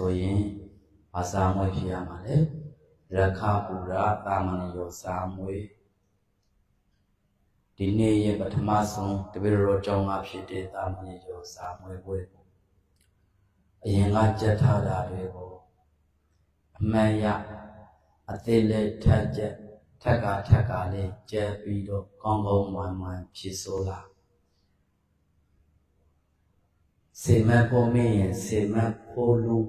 ဆိုရင်ဘာစာမွေးဖြစ်ရမှာလဲရခပူရာတာမဏေယောစာမွေးဒီနေ့ရဲ့ပထမဆုံးတပည့်တော်ကျောင်းကဖြစ်တဲ့တာမဏေယောစာမွေးပွဲကိုအရင်ကကြက်ထားတာတွေကိုအမှန်ရအသေးလေးထက်ချက်ထက်ကထက်ကလေးကျက်ပြီးတော့ကောင်းကောင်းမွမ်းမွမ်းဖြစ်ဆိုလာစေမပေါ်မင်းရင်စေမပေါ်လုံး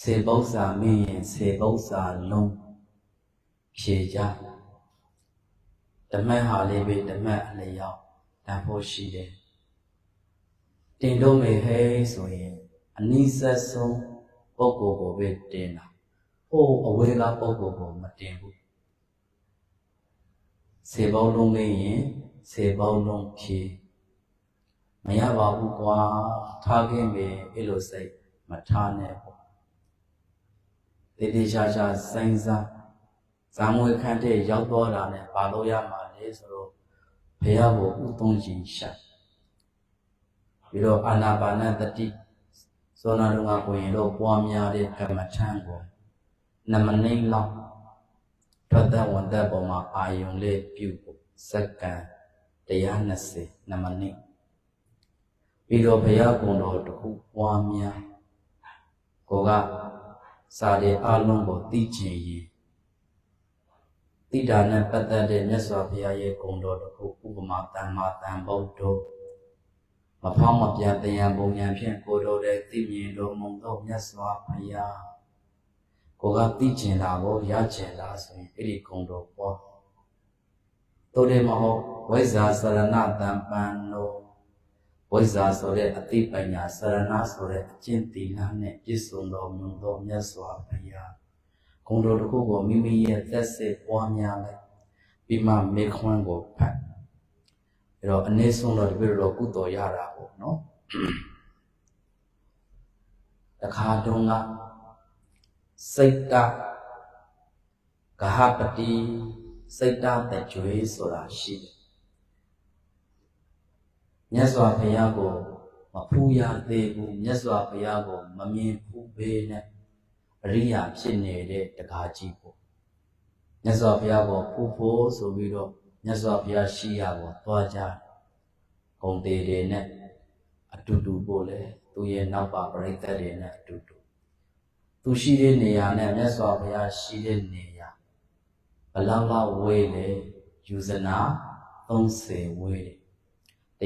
စေပု္ပ္ပာမင်းရင်စေပု္ပ္ပာလုံးဖြေကြဓမ္မဟာလေးပဲဓမ္မအလျောက်တန်ဖို့ရှိတယ်တင်တော့မေဟဲဆိုရင်အနိစ္စဆုံးပုဂ္ဂိုလ်ကိုပဲတင်တာဟိုအဝေးကပုဂ္ဂိုလ်ကိုမတင်ဘူးစေပေါင်းလုံးမင်းရင်စေပေါင်းလုံးဖြေမရပါဘူးကွာထားခင်ပဲအဲ့လိုစိတ်မထားနဲ့ပေါ့ တေတေချာချာစိုင်းစားဇာမွေခန့်တဲ့ရောက်တော့တာနဲ့ဘာလို့ရမှာလဲဆိုတော့ဘုရားကိုဥသုံးကြည့်ရှာပြီးတော့အာနာပါနတတိစောနာတော်ကကိုရင်တော့ပွားများတဲ့ကမ္မထံကိုနမနိလောက်ထွက်တဲ့ဝန်တဲ့ပုံမှာအာယုံလေးပြုဖို့စက္ကန့်120နမနိပြီးတော့ဘုရားကုံတော်တစ်ခုပွားများကိုက စာရအလုံးကိုသိချင်ရင်တိတာနဲ့ပတ်သက်တဲ့မြတ်စွာဘုရားရဲ့ဂုဏ်တော်တစ်ခုဥပမာတမ္မာတန်ဗုဒ္ဓမဖောင်းမပြန်တရားပုံညာဖြင့်ကိုတော်တဲ့သိမြင်တော်မူသောမြတ်စွာဘုရားကိုကသိကျင်တာကိုရကျင်တာဆိုရင်အဲ့ဒီဂုဏ်တော်ပေါ်တို့တယ်မဟုတ်ဝိဇ္ဇာစရဏတံပန်နော ဝိဇ္ဇာဆိုတဲ့အသိပညာစရဏဆိုတဲ့အကျင့်သီလနဲ့ပြည့်စုံတော်မူသောမြတ်စွာဘုရားဂုဏ်တော်တစ်ခုကိုမိမိရဲ့သက်စစ်ပွားများလိုက်ပြီးမှမေခွန်းကိုဖတ်အဲ့တော့အနည်းဆုံးတော့တပြည့်တော့ကုသိုလ်ရတာပေါ့နော်တခါတုန်းကစိတ်တကဟပတိစိတ်တတကြွေဆိုတာရှိတယ် မြတ်စွာဘုရားကိုမဖူးရသေးဘူးမြတ်စွာဘုရားကိုမမြင်ဘူးဘေးနဲ့အရိယာဖြစ်နေတဲ့တကားကြီးပေါ့မြတ်စွာဘုရားကိုဖူးဖို့ဆိုပြီးတော့မြတ်စွာဘုရားရှိရကိုသွားကြဂုံသေးတွေနဲ့အတူတူပို့လေသူရဲ့နောက်ပါပရိသတ်တွေနဲ့အတူတူသူရှိတဲ့နေရာနဲ့မြတ်စွာဘုရားရှိတဲ့နေရာဘလောက်လောက်ဝေးလေယူဇနာ30ဝေးတယ်တ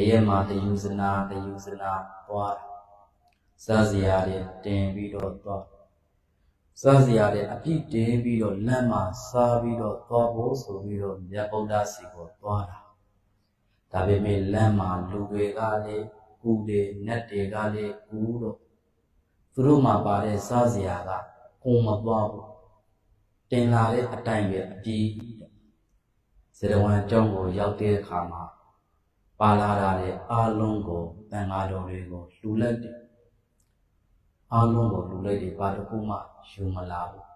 ရက်မှာတယူဇနာတယူဇနာသွားစားစရာတွေတင်ပြီးတော့သွားစားစရာတွေအပြည့်တင်ပြီးတော့လမ်းမှာစားပြီးတော့သွားဖို့ဆိုပြီးတော့မြတ်ဗုဒ္ဓစီကိုသွားတာဒါပေမဲ့လမ်းမှာလူတွေကလည်းကူတွေနတ်တွေကလည်းကူတော့သူတို့မှာပါတဲ့စားစရာကကုံမသွားဘူးတင်လာတဲ့အတိုင်းပဲအပြည့်ဇေရဝံကျောင်းကိုရောက်တဲ့အခါမှာ ပါလာတာတဲ့အာလုံးကိုတန်ဃာတော်တွေကိုလှူလိုက်တယ်အာလုံးကိုလှူလိုက်တယ်ဘာတစ်ခုမှယူမလာဘူး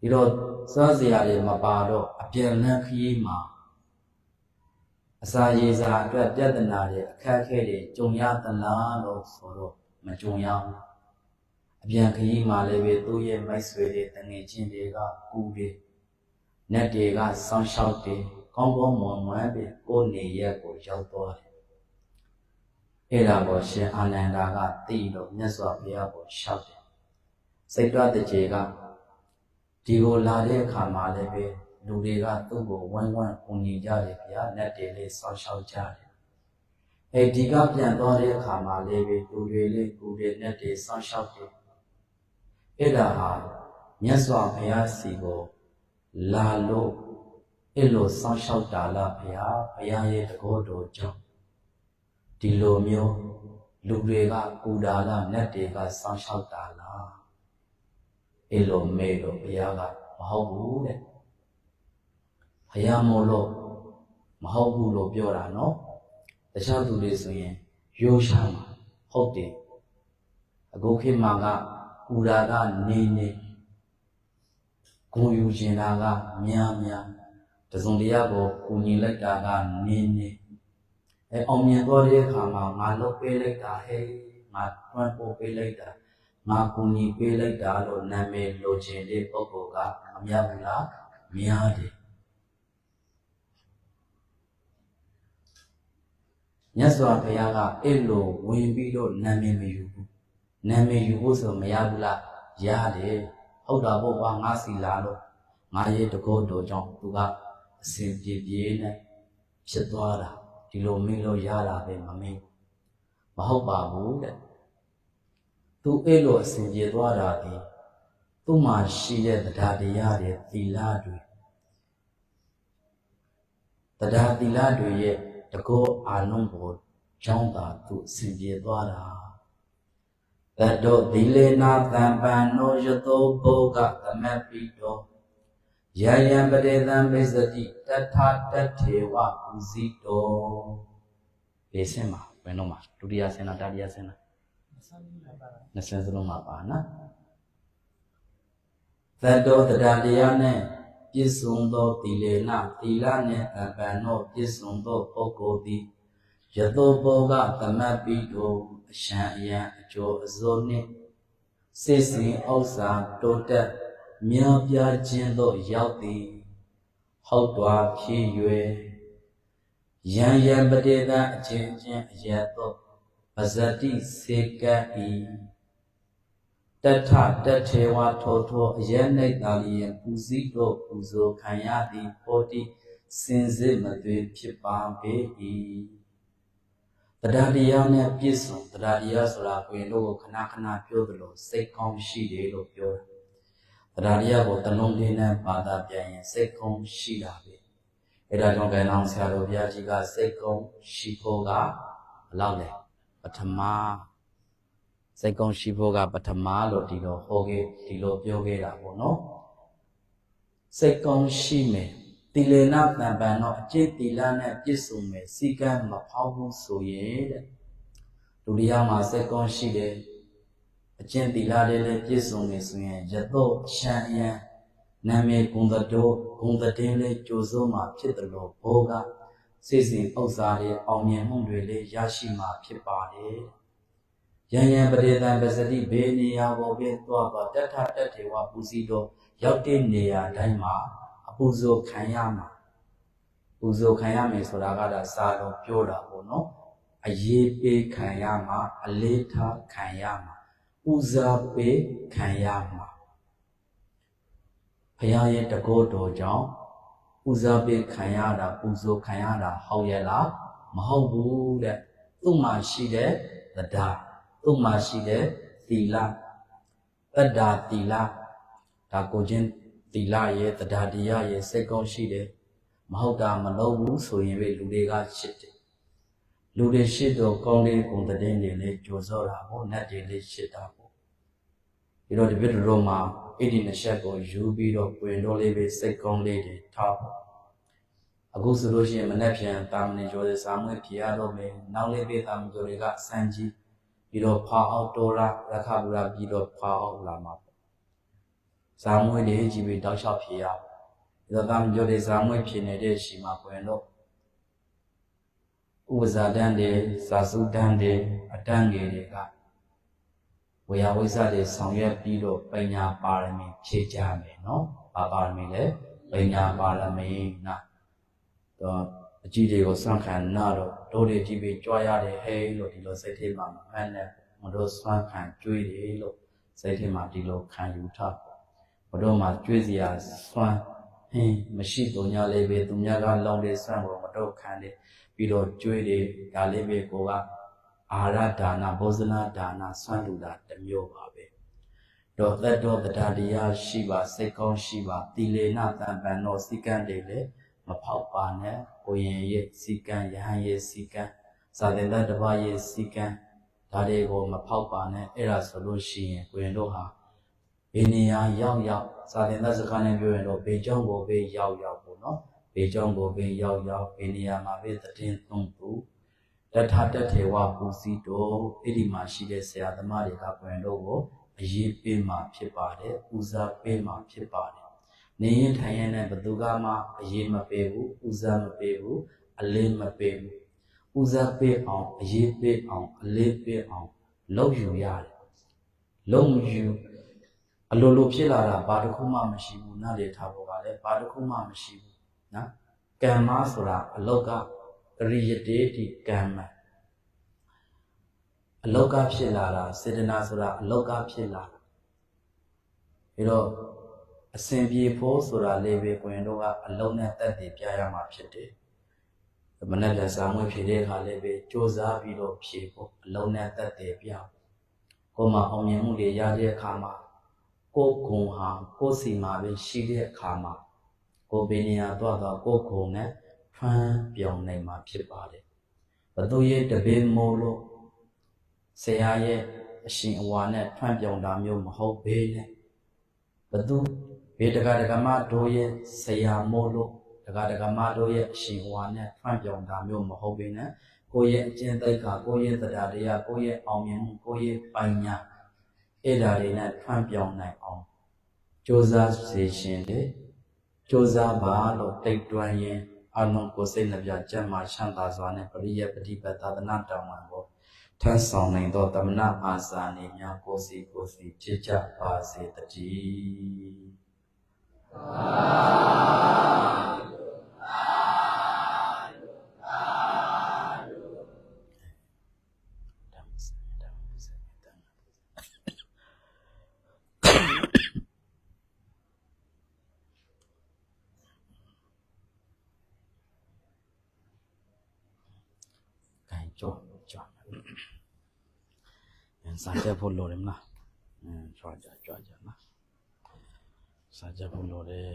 ဒီတော့စားစရာတွေမပါတော့အပြန်လန်းခရီးမှာအစာရေစာအတွက်ပြဿနာတွေအခက်အခဲတွေကြုံရသလားလို့ဆိုတော့မကြုံရဘူးအပြန်ခရီးမှာလည်းပဲသူ့ရဲ့မိတ်ဆွေတွေတငယ်ချင်းတွေကကူတယ်နတ်တွေကဆောင်းလျှောက်တယ် ကောင်းကောင်းမွန်မွန်ပဲကိုယ်နေရက်ကိုရောက်သွားတယ်အဲ့ဒါကိုရှင်အာနန္ဒာကသိလို့မြတ်စွာဘုရားကိုလျှောက်တယ်စိတ်တွတကြေကဒီကိုလာတဲ့အခါမှာလည်းပဲလူတွေကသူ့ကိုဝမ်းဝမ်းကူညီကြတယ်ဗျာလက်တွေလေးဆောင်းလျှောက်ကြတယ်အဲဒီကပြန်သွားတဲ့အခါမှာလည်းပဲလူတွေလေးကူတွေလက်တွေဆောင်းလျှောက်တယ်အဲ့ဒါဟာမြတ်စွာဘုရားစီကိုလာလို့ အဲ့လိုစောင့်ရှောက်တာလားဘုရားဘုရားရဲ့တကောတော်ကြောင့်ဒီလိုမျိုးလူတွေကကူတာလားနတ်တွေကစောင့်ရှောက်တာလားအဲ့လိုမေးတော့ဘုရားကမဟုတ်ဘူးတဲ့ဘုရားမို့လို့မဟုတ်ဘူးလို့ပြောတာနော်တခြားသူတွေဆိုရင်ရိုးရှာမှာဟုတ်တယ်အခုခေတ်မှာကကူတာကနေနေဂုံယူကျင်တာကများများ တစုံတရာကိုကိုညီလိုက်တာကနင်းနေအဲအောင်မြင်သွားတဲ့အခါမှာငါလုတ်ပေးလိုက်တာဟဲ့ငါတွန်းပို့ပေးလိုက်တာငါကူညီပေးလိုက်တာလို့နာမည်လိုချင်တဲ့ပုဂ္ဂိုလ်ကမများဘူးလားများတယ်မြတ်စွာဘုရားကအဲ့လိုဝင်ပြီးတော့နာမည်မယူဘူးနာမည်ယူဖို့ဆိုမရဘူးလားရတယ်ဟုတ်တာပေါ့ကွာငါစီလာလို့ငါရဲ့တကောတော်ကြောင့်သူက အစဉ်ပြေပြေနဲ့ဖြစ်သွားတာဒီလိုမင်းလို့ရတာပဲမမင်းမဟုတ်ပါဘူးတဲ့သူအဲ့လိုအစဉ်ပြေသွားတာဒီသူ့မှာရှိတဲ့တရားတရားတွေသီလတွေတရားသီလတွေရဲ့တကောအာနုဘောကြောင့်သာသူအစဉ်ပြေသွားတာတတောသီလေနာသံပန္နောယတောဘောကသမက်ပိတော ယယံပရေသံပိစတိတထတထေဝပုဇိတောဒီစင်မှာဘယ်တော့မှာဒုတိယစင်လားတတိယစင်လားနှစ်စင်စလုံးမှာပါနော်သတ္တောတရားတရားနဲ့ပြည့်စုံသောသီလေနသီလနှင့်အပံသောပြည့်စုံသောပုဂ္ဂိုလ်သည်ယတောဘောကသမတ်ပိတောအရှံအယံအကျော်အစိုးနှင့်စိတ်စဉ်ဥစ္စာတိုးတက် မြောပြားခြင်းသို့ရောက်သည်ဟုတ်တော်ဖြစ်၍ယံယံပတိတံအချင်းချင်းအရသောပဇတိစေကပ်ဤတထတထေဝထောထောအယနိတ်တာလျင်ပူဇိတော့ပူဇော်ခံရသည်ပောတိစင်စစ်မသွေဖြစ်ပါပေ၏တရားတရားနဲ့ပြည့်စုံတရားတရားဆိုတာကိုရင်တို့ခဏခဏပြောသလိုစိတ်ကောင်းရှိတယ်လို့ပြောတယ် တရားတရားကိုတလုံးလေးနဲ့ပါတာပြန်ရင်စိတ်ကောင်းရှိတာပဲအဲဒါကြောင့်ကဲနောင်ဆရာတော်ဘုရားကြီးကစိတ်ကောင်းရှိဖို့ကဘယ်လောက်လဲပထမစိတ်ကောင်းရှိဖို့ကပထမလို့ဒီလိုဟောခဲ့ဒီလိုပြောခဲ့တာပေါ့နော်စိတ်ကောင်းရှိမယ်တိလေနတံပံတော့အကျင့်တိလနဲ့ပြည့်စုံမယ်စီကံမဖောက်ဘူးဆိုရဲ့တဲ့လူတရားမှာစိတ်ကောင်းရှိတယ် အကျင့်တိလတွေလည်းပြည့်စုံမယ်ဆိုရင်ရတော့ရှံယံနာမည်ဂုံတော်ဂုံတည်လေးကြိုစိုးမှာဖြစ်တယ်လို့ဘောကစိတ်စဉ်ဥစ္စာတွေအောင်မြင်မှုတွေလည်းရရှိမှာဖြစ်ပါတယ်ယံယံပရိသံပစတိဘေနေယဘောပဲသွားပါတထတထေဝပူစီတော်ရောက်တဲ့နေရာတိုင်းမှာအပူဇော်ခံရမှာပူဇော်ခံရမယ်ဆိုတာကဒါစာတော်ပြောတာပေါ့နော်အရေးပေးခံရမှာအလေးထားခံရမှာ ဦးစားပေးခံရမှာဘုရားရဲ့တကောတော်ကြောင့်ဦးစားပေးခံရတာပူဇော်ခံရတာဟုတ်ရဲ့လားမဟုတ်ဘူးတဲ့သူ့မှာရှိတဲ့တရားသူ့မှာရှိတဲ့သီလတတ္တာသီလဒါကိုချင်းသီလရဲ့တရားတရားရဲ့စိတ်ကောင်းရှိတယ်မဟုတ်တာမလုပ်ဘူးဆိုရင်ပဲလူတွေကရှစ်တယ် လူတွေရှစ်တော့ကောင်းလေးကုန်တဲ့င်းတွေလည်းကြိုစောတာပေါ့နတ်တွေလည်းရှစ်တာပေါ့ဒီတော့ဒီဘက်တော်မှာအဲ့ဒီနှစ်ချက်ကိုယူပြီးတော့ပွင့်တော့လေးပဲစိတ်ကောင်းလေးတွေထားပေါ့အခုဆိုလို့ရှိရင်မနေ့ပြန်တာမန်ကျော်တဲ့စာမွေးဖြေရတော့မယ်နောက်လေးပဲတာမန်ကျော်တွေကစံကြီးပြီးတော့ဖာအောင်တော်ရရခဘူရာပြီးတော့ဖာအောင်လာမှာပေါ့ဇာမွေးတွေကြီးပြီးတောက်လျှောက်ဖြေရဒီတော့တာမန်ကျော်တွေဇာမွေးဖြေနေတဲ့ရှိမှာပွင့်တော့ ဥပဇာတန်းတွေဇာစုတန်းတွေအတန်းငယ်တွေကဝေယဝိဇ္ဇတွေဆောင်ရွက်ပြီးတော့ပညာပါရမီဖြည့်ကြမယ်နော်။ဘာပါရမီလဲပညာပါရမီနာတော့အကြည့်တွေကိုစံခံနာတော့တို့တွေကြည့်ပြီးကြွားရတယ်ဟဲ့လို့ဒီလိုစိတ်ထဲမှာမမှန်နဲ့မတို့စွမ်းခံကြွေးတယ်လို့စိတ်ထဲမှာဒီလိုခံယူထားဘတို့မှာကြွေးစရာစွမ်း ဟင်းမရှိတော့ညလေးပဲသူများကလောင်းတဲ့စွမ်းကိုမတို့ခံတယ်ပြီးတော့ကြွေးတယ်ဒါလေးပဲကိုကအာရဒါနဘောဇနာဒါနဆွမ်းလူတာတစ်မျိုးပါပဲတော့သက်တော်တရားတရားရှိပါစိတ်ကောင်းရှိပါတိလေနတံပံတော်စိကံတွေလည်းမဖောက်ပါနဲ့ကိုရင်ရဲ့စိကံယဟန်ရဲ့စိကံသာသနာတစ်ပါးရဲ့စိကံဒါတွေကိုမဖောက်ပါနဲ့အဲ့ဒါဆိုလို့ရှိရင်ကိုရင်တို့ဟာ ဘေးနေရာရောက်ရောက်သာသနာစကားနဲ့ပြောရင်တော့ဘေးကျောင်းကိုဘေးရောက်ရောက်ပေါ့နော်ဘေးကျောင်းကိုဘေးရောက်ရောက်ဘေးနေရာမှာဘေးတည်င်းသုံးဖို့တထတထေဝပူစီတော်အဲ့ဒီမှာရှိတဲ့ဆရာသမားတွေကပွင့်လို့ကိုအရေးပေးမှဖြစ်ပါတယ်ဦးစားပေးမှဖြစ်ပါတယ်နေရင်ထိုင်ရင်လည်းဘသူကမှအရေးမပေးဘူးဦးစားမပေးဘူးအလေးမပေးဘူးဦးစားပေးအောင်အရေးပေးအောင်အလေးပေးအောင်လုံယူရတယ်လုံယူ အလိုလိုဖြစ်လာတာဘာတစ်ခုမှမရှိဘူးနားလေထားဖို့ကလည်းဘာတစ်ခုမှမရှိဘူးနော်ကမ္မဆိုတာအလောက်ကကရိယတေတိကမ္မအလောက်ကဖြစ်လာတာစေတနာဆိုတာအလောက်ကဖြစ်လာတာပြီးတော့အစဉ်ပြေဖို့ဆိုတာလေးပဲကိုရင်တို့ကအလုံးနဲ့တက်တည်ပြရမှာဖြစ်တယ်မနေ့ကစာမွေးဖြေတဲ့အခါလည်းပဲစ조사ပြီးတော့ဖြေဖို့အလုံးနဲ့တက်တည်ပြကိုယ်မှာအောင်မြင်မှုတွေရတဲ့အခါမှာ ကိုယ်ကုံဟာကိုယ်စီမှာပဲရှိတဲ့အခါမှာကိုယ်ပင်နေရာတော့တော့ကိုယ်ကုံနဲ့ဖမ်းပြောင်းနိုင်မှာဖြစ်ပါတယ်ဘသူရဲ့တပင်မိုးလို့ဆရာရဲ့အရှင်အဝါနဲ့ထွန့်ပြောင်းတာမျိုးမဟုတ်ဘေးနဲ့ဘသူဘေးတကတကမတို့ရဲ့ဆရာမိုးလို့တကတကမတို့ရဲ့အရှင်အဝါနဲ့ထွန့်ပြောင်းတာမျိုးမဟုတ်ဘေးနဲ့ကိုယ့်ရဲ့အကျင့်သိက္ခာကိုယ့်ရဲ့တရားတရားကိုယ့်ရဲ့အောင်မြင်မှုကိုယ့်ရဲ့ပညာ အဲ့ဒါတွေနဲ့ထွန့်ပြောင်းနိုင်အောင်ကြိုးစားစေရှင်လေကြိုးစားပါလို့တိတ်တွန်းရင်အလုံးကိုယ်စိတ်နှပြကြက်မှချမ်းသာစွာနဲ့ပရိယပฏิပတ်သာသနာတောင်းဝန်ကိုထမ်းဆောင်နိုင်သောတမနာအာစာနေများကိုယ်စီကိုယ်စီဖြစ်ကြပါစေတည်းဓမ္မစဓမ္မစဓမ္မ ကဲကြောကြောအင်းစာချက်ဖို့လိုတယ်မလားအင်းကြွားကြကြွားကြနော်စာချက်ဖို့လိုတယ်